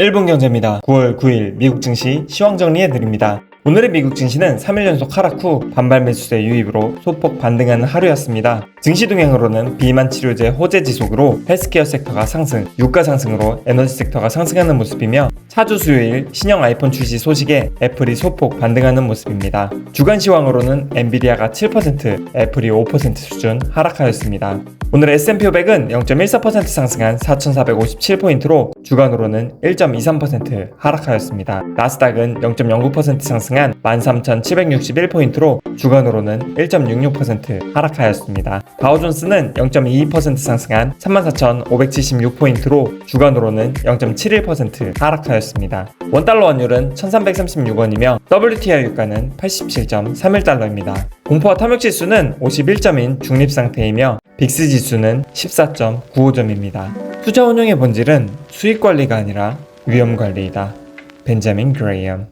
1분 경제입니다. 9월 9일 미국 증시 시황 정리해 드립니다. 오늘의 미국 증시는 3일 연속 하락 후 반발 매수세 유입으로 소폭 반등하는 하루였습니다. 증시 동향으로는 비만 치료제 호재 지속으로 헬스케어 섹터가 상승, 유가 상승으로 에너지 섹터가 상승하는 모습이며 차주 수요일 신형 아이폰 출시 소식에 애플이 소폭 반등하는 모습입니다. 주간 시황으로는 엔비디아가 7%, 애플이 5% 수준 하락하였습니다. 오늘 S&P 500은 0.14% 상승한 4,457포인트로 주간으로는 1.23% 하락하였습니다. 나스닥은 0.09% 상승 한 13,761포인트로 주간으로는 1.66% 하락하였습니다. 다우존스는 0.22% 상승한 34,576포인트로 주간으로는 0.71% 하락하였습니다. 원달러 환율은 1,336원이며 WTI 유가는 87.31달러입니다. 공포와 탐욕 지수는 51점인 중립 상태이며 빅스 지수는 14.95점입니다. 투자 운용의 본질은 수익 관리가 아니라 위험 관리이다. 벤자민 그레이엄